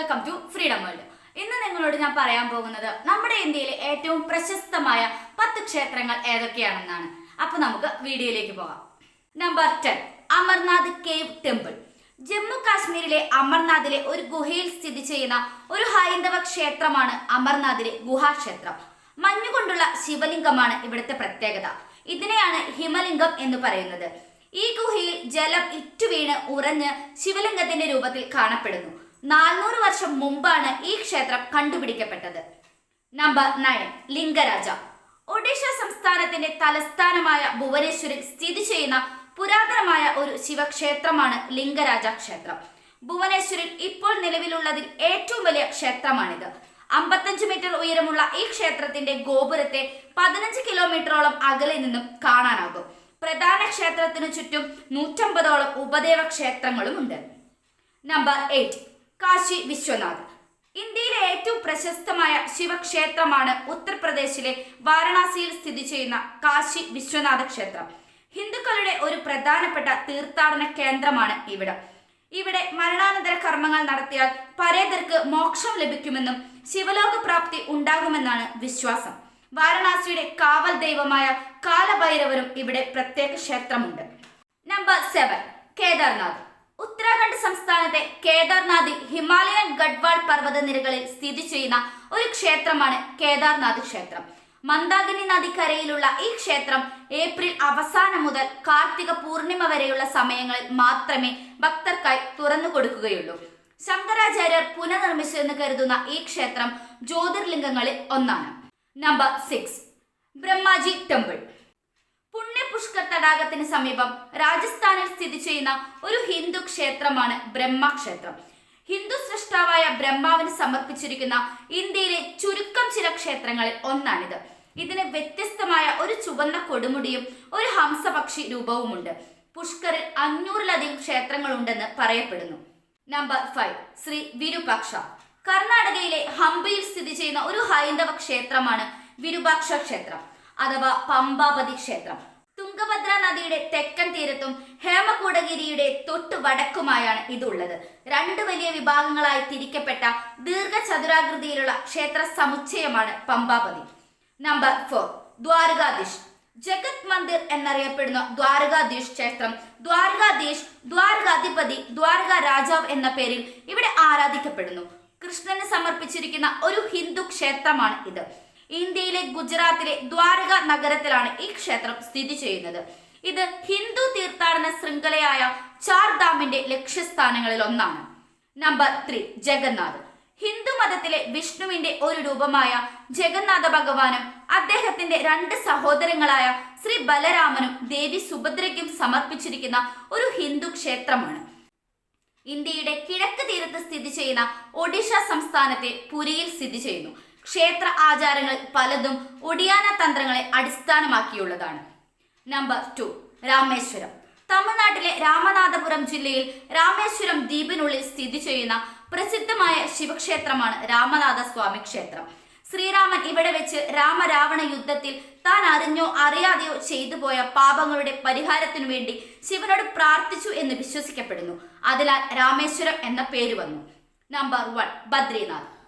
Welcome to freedom world ഇന്ന് നിങ്ങളോട് ഞാൻ പറയാൻ പോകുന്നത് നമ്മുടെ ഇന്ത്യയിലെ ഏറ്റവും പ്രശസ്തമായ പത്ത് ക്ഷേത്രങ്ങൾ ഏതൊക്കെയാണെന്നാണ്. അപ്പൊ നമുക്ക് വീഡിയോയിലേക്ക് പോകാം. Number ten Amarnath cave temple Jammu കാശ്മീരിലെ അമർനാഥിലെ ഒരു ഗുഹയിൽ സ്ഥിതി ചെയ്യുന്ന ഒരു ഹൈന്ദവ ക്ഷേത്രമാണ് അമർനാഥിലെ ഗുഹാക്ഷേത്രം. മഞ്ഞുകൊണ്ടുള്ള ശിവലിംഗമാണ് ഇവിടുത്തെ പ്രത്യേകത. ഇതിനെയാണ് ഹിമലിംഗം എന്ന് പറയുന്നത്. ഈ ഗുഹയിൽ ജലം ഇറ്റുവീണ് ഉറഞ്ഞ് ശിവലിംഗത്തിന്റെ രൂപത്തിൽ കാണപ്പെടുന്നു. നാനൂറ് വർഷം മുമ്പാണ് ഈ ക്ഷേത്രം കണ്ടുപിടിക്കപ്പെട്ടത്. Number nine Lingaraja. ഒഡീഷ സംസ്ഥാനത്തിന്റെ തലസ്ഥാനമായ ഭുവനേശ്വരിൽ സ്ഥിതി ചെയ്യുന്ന പുരാതനമായ ഒരു ശിവക്ഷേത്രമാണ് ലിംഗരാജ ക്ഷേത്രം. ഭുവനേശ്വരിൽ ഇപ്പോൾ നിലവിലുള്ളതിൽ ഏറ്റവും വലിയ ക്ഷേത്രമാണിത്. അമ്പത്തഞ്ച് മീറ്റർ ഉയരമുള്ള ഈ ക്ഷേത്രത്തിന്റെ ഗോപുരത്തെ പതിനഞ്ച് കിലോമീറ്ററോളം അകലെ നിന്നും കാണാനാകും. പ്രധാന ക്ഷേത്രത്തിനു ചുറ്റും നൂറ്റമ്പതോളം ഉപദേവ ക്ഷേത്രങ്ങളുമുണ്ട് നമ്പർ എയ്റ്റ് കാശി വിശ്വനാഥ് ഇന്ത്യയിലെ ഏറ്റവും പ്രശസ്തമായ ശിവക്ഷേത്രമാണ് ഉത്തർപ്രദേശിലെ വാരണാസിയിൽ സ്ഥിതി ചെയ്യുന്ന കാശി വിശ്വനാഥ ക്ഷേത്രം. ഹിന്ദുക്കളുടെ ഒരു പ്രധാനപ്പെട്ട തീർത്ഥാടന കേന്ദ്രമാണ് ഇവിടെ. ഇവിടെ മരണാനന്തര കർമ്മങ്ങൾ നടത്തിയാൽ പരേതർക്ക് മോക്ഷം ലഭിക്കുമെന്നും ശിവലോക പ്രാപ്തി ഉണ്ടാകുമെന്നാണ് വിശ്വാസം. വാരണാസിയുടെ കാവൽ ദൈവമായ കാലഭൈരവരും ഇവിടെ പ്രത്യേക ക്ഷേത്രമുണ്ട്. Number seven Kedarnath. ഉത്തരാഖണ്ഡ് സംസ്ഥാനത്തെ കേദാർനാഥിൽ ഹിമാലയൻ ഗഡ്വാൾ പർവത നിരകളിൽ സ്ഥിതി ചെയ്യുന്ന ഒരു ക്ഷേത്രമാണ് കേദാർനാഥ് ക്ഷേത്രം. മന്ദാകിനി നദിക്കരയിലുള്ള ഈ ക്ഷേത്രം ഏപ്രിൽ അവസാനം മുതൽ കാർത്തിക പൂർണിമ വരെയുള്ള സമയങ്ങളിൽ മാത്രമേ ഭക്തർക്കായി തുറന്നു കൊടുക്കുകയുള്ളൂ. ശങ്കരാചാര്യർ പുനർനിർമ്മിച്ചെന്ന് കരുതുന്ന ഈ ക്ഷേത്രം ജ്യോതിർലിംഗങ്ങളിൽ ഒന്നാണ്. Number six Brahmaji temple. പുണ്യപുഷ്കർ തടാകത്തിന് സമീപം രാജസ്ഥാനിൽ സ്ഥിതി ചെയ്യുന്ന ഒരു ഹിന്ദു ക്ഷേത്രമാണ് ബ്രഹ്മ ക്ഷേത്രം ഹിന്ദു സൃഷ്ടാവായ ബ്രഹ്മാവിന് സമർപ്പിച്ചിരിക്കുന്ന ഇന്ത്യയിലെ ചുരുക്കം ചില ക്ഷേത്രങ്ങളിൽ ഒന്നാണിത്. ഇതിന് വ്യത്യസ്തമായ ഒരു ചുവന്ന കൊടുമുടിയും ഒരു ഹംസപക്ഷി രൂപവുമുണ്ട്. പുഷ്കറിൽ അഞ്ഞൂറിലധികം ക്ഷേത്രങ്ങളുണ്ടെന്ന് പറയപ്പെടുന്നു. Number five Shri Virupaksha. കർണാടകയിലെ ഹംപിയിൽ സ്ഥിതി ചെയ്യുന്ന ഒരു ഹൈന്ദവ ക്ഷേത്രമാണ് വിരൂപാക്ഷ ക്ഷേത്രം അഥവാ പമ്പാപതി ക്ഷേത്രം. തുംഗഭദ്ര നദിയുടെ തെക്കൻ തീരത്തും ഹേമകൂടഗിരിയുടെ തൊട്ടു വടക്കുമായാണ് ഇതുള്ളത്. രണ്ട് വലിയ വിഭാഗങ്ങളായി തിരിക്കപ്പെട്ട ദീർഘചതുരാകൃതിയിലുള്ള ക്ഷേത്ര സമുച്ചയമാണ് പമ്പാപതി നമ്പർ ഫോർ ദ്വാരകാധീഷ്. ജഗത് മന്ദിർ എന്നറിയപ്പെടുന്ന ദ്വാരകാധീഷ് ക്ഷേത്രം ദ്വാരകാധീഷ് ദ്വാരകാധിപതി ദ്വാരക രാജാവ് എന്ന പേരിൽ ഇവിടെ ആരാധിക്കപ്പെടുന്നു. കൃഷ്ണന് സമർപ്പിച്ചിരിക്കുന്ന ഒരു ഹിന്ദു ക്ഷേത്രമാണ് ഇത്. ഇന്ത്യയിലെ ഗുജറാത്തിലെ ദ്വാരക നഗരത്തിലാണ് ഈ ക്ഷേത്രം സ്ഥിതി ചെയ്യുന്നത്. ഇത് ഹിന്ദു തീർത്ഥാടന ശൃംഖലയായ ചാർധാമിന്റെ ലക്ഷ്യസ്ഥാനങ്ങളിൽ ഒന്നാണ്. Number three Jagannath. ഹിന്ദു മതത്തിലെ വിഷ്ണുവിന്റെ ഒരു രൂപമായ ജഗന്നാഥ ഭഗവാനും അദ്ദേഹത്തിന്റെ രണ്ട് സഹോദരങ്ങളായ ശ്രീ ബലരാമനും ദേവി സുഭദ്രയ്ക്കും സമർപ്പിച്ചിരിക്കുന്ന ഒരു ഹിന്ദു ക്ഷേത്രമാണ്. ഇന്ത്യയുടെ കിഴക്ക് തീരത്ത് സ്ഥിതി ചെയ്യുന്ന ഒഡീഷ സംസ്ഥാനത്തെ പുരിയിൽ സ്ഥിതി ചെയ്യുന്നു. ക്ഷേത്ര ആചാരങ്ങൾ പലതും ഒടിയാന തന്ത്രങ്ങളെ അടിസ്ഥാനമാക്കിയുള്ളതാണ്. Number two Rameshwaram. തമിഴ്നാട്ടിലെ രാമനാഥപുരം ജില്ലയിൽ രാമേശ്വരം ദ്വീപിനുള്ളിൽ സ്ഥിതി ചെയ്യുന്ന പ്രസിദ്ധമായ ശിവക്ഷേത്രമാണ് രാമനാഥ സ്വാമി ക്ഷേത്രം. ശ്രീരാമൻ ഇവിടെ വെച്ച് രാമരാവണ യുദ്ധത്തിൽ താൻ അറിഞ്ഞോ അറിയാതെയോ ചെയ്തു പോയ പാപങ്ങളുടെ പരിഹാരത്തിനു വേണ്ടി ശിവനോട് പ്രാർത്ഥിച്ചു എന്ന് വിശ്വസിക്കപ്പെടുന്നു. അതിനാൽ രാമേശ്വരം എന്ന പേര് വന്നു. Number one Badrinath.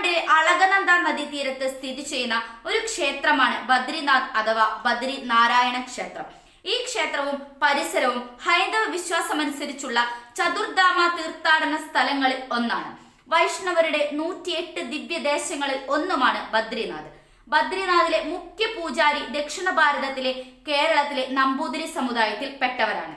ഉത്തരാഖണ്ഡിലെ അളകനന്ദ നദീതീരത്ത് സ്ഥിതി ചെയ്യുന്ന ഒരു ക്ഷേത്രമാണ് ബദ്രിനാഥ് അഥവാ ബദ്രി നാരായണ ക്ഷേത്രം. ഈ ക്ഷേത്രവും പരിസരവും ഹൈന്ദവ വിശ്വാസമനുസരിച്ചുള്ള ചതുർധാമ തീർത്ഥാടന സ്ഥലങ്ങളിൽ ഒന്നാണ്. വൈഷ്ണവരുടെ നൂറ്റിയെട്ട് ദിവ്യദേശങ്ങളിൽ ഒന്നുമാണ് ബദ്രിനാഥ്. ബദ്രിനാഥിലെ മുഖ്യ പൂജാരി ദക്ഷിണ ഭാരതത്തിലെ കേരളത്തിലെ നമ്പൂതിരി സമുദായത്തിൽ പെട്ടവരാണ്